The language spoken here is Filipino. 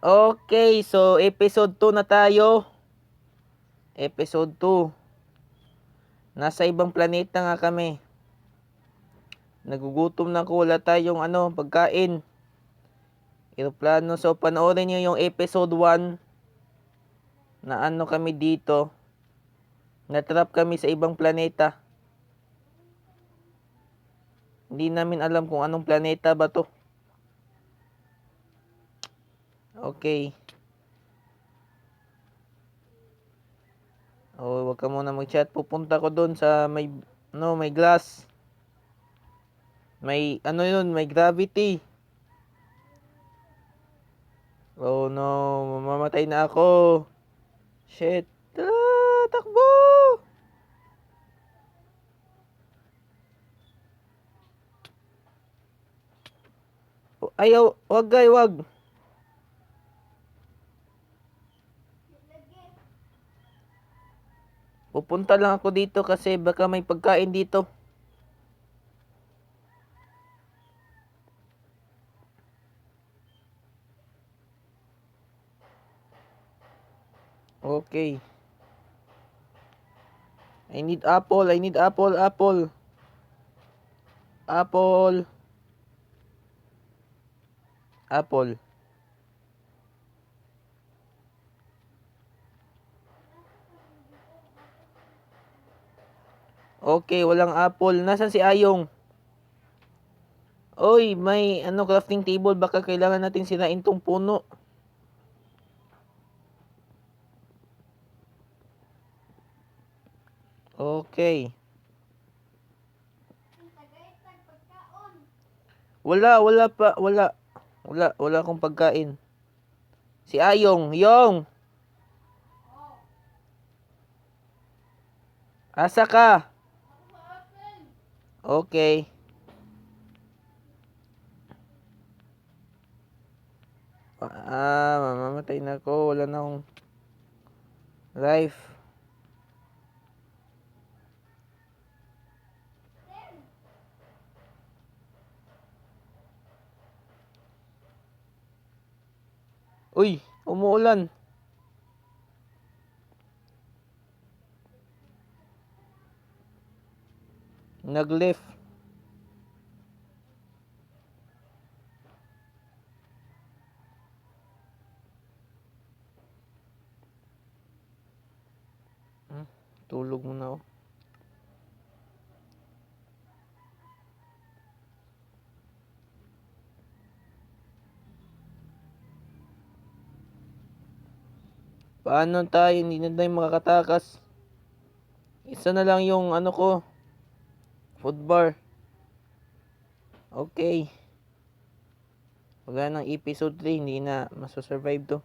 Okay, so episode 2 na tayo. Episode 2. Nasa ibang planeta nga kami. Nagugutom na ko, wala tayong ano, pagkain. Aeroplano. So, panoorin nyo yung episode 1 na ano kami dito. Natrap kami sa ibang planeta. Hindi namin alam kung anong planeta ba to. Okay. Oh, wag ka muna mag-chat. Pupunta ko doon sa may no, may glass. May ano 'yun, may gravity. Oh no, mamamatay na ako. Shit. Ah, takbo. Ayaw, wag guy, wag. Pupunta lang ako dito kasi baka may pagkain dito. Okay. I need apple, I need apple, apple. Apple. Apple. Okay, walang apple. Nasaan si Ayong? Oy, may ano crafting table baka kailangan natin sirain tong puno. Okay. Wala, wala pa, wala. Wala, wala akong pagkain. Si Ayong, Yong. Asa ka? Okay. Ah, mamamatay na ako. Wala na akong life. Uy, umuulan. Nag-lift. Hmm, tulog muna ako. Paano tayo? Hindi na tayo makakatakas. Isa na lang yung ano ko. Food bar. Okay. Wala ng episode 3, hindi na masasurvive to.